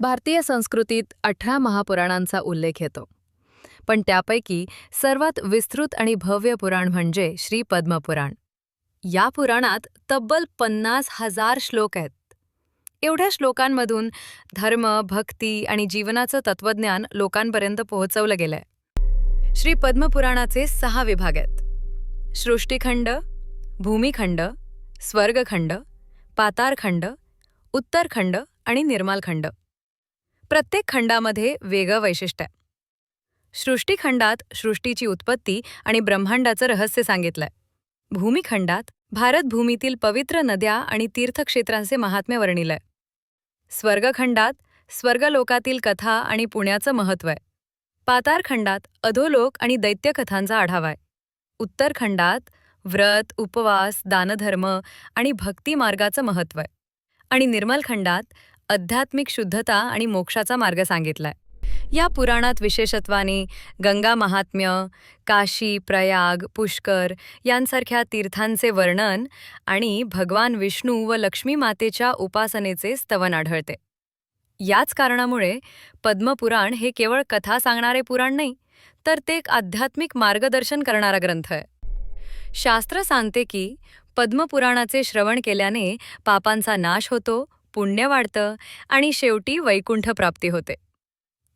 भारतीय संस्कृतीत अठरा महापुराणांचा उल्लेख येतो. पण त्यापैकी सर्वात विस्तृत आणि भव्य पुराण म्हणजे श्री पद्मपुराण. या पुराणात तब्बल पन्नास हजार श्लोक आहेत. एवढ्या श्लोकांमधून धर्म भक्ती आणि जीवनाचं तत्वज्ञान लोकांपर्यंत पोहोचवलं गेलंय. श्री पद्मपुराणाचे सहा विभाग आहेत. सृष्टीखंड भूमिखंड स्वर्गखंड पातारखंड उत्तरखंड आणि निर्मालखंड. प्रत्येक खंडामध्ये वेगळं वैशिष्ट्य आहे. सृष्टीखंडात सृष्टीची उत्पत्ती आणि ब्रह्मांडाचं रहस्य सांगितलंय. भूमिखंडात भारत भूमीतील पवित्र नद्या आणि तीर्थक्षेत्रांचे महात्म्य वर्णिलंय. स्वर्गखंडात स्वर्गलोकातील कथा आणि पुण्याचं महत्त्व आहे. पातारखंडात अधोलोक आणि दैत्यकथांचा आढावा आहे. उत्तरखंडात व्रत उपवास दानधर्म आणि भक्ती मार्गाचं महत्त्व आहे. आणि निर्मलखंडात आध्यात्मिक शुद्धता आणि मोक्षाचा मार्ग सांगितलाय. या पुराणात विशेषत्वाने गंगा महात्म्य काशी प्रयाग पुष्कर यांसारख्या तीर्थांचे वर्णन आणि भगवान विष्णू व लक्ष्मी मातेच्या उपासनेचे स्तवन आढळते. याच कारणामुळे पद्मपुराण हे केवळ कथा सांगणारे पुराण नाही तर ते एक आध्यात्मिक मार्गदर्शन करणारा ग्रंथ आहे. शास्त्र सांगते की पद्मपुराणाचे श्रवण केल्याने पापांचा नाश होतो पुण्य वाढतं आणि शेवटी वैकुंठ प्राप्ती होते.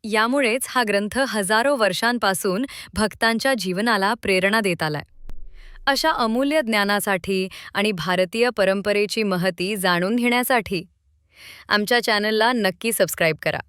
यामुळेच हा ग्रंथ हजारो वर्षांपासून भक्तांच्या जीवनाला प्रेरणा देत आलाय. अशा अमूल्य ज्ञानासाठी आणि भारतीय परंपरेची महती जाणून घेण्यासाठी आमच्या चॅनलला नक्की सबस्क्राईब करा.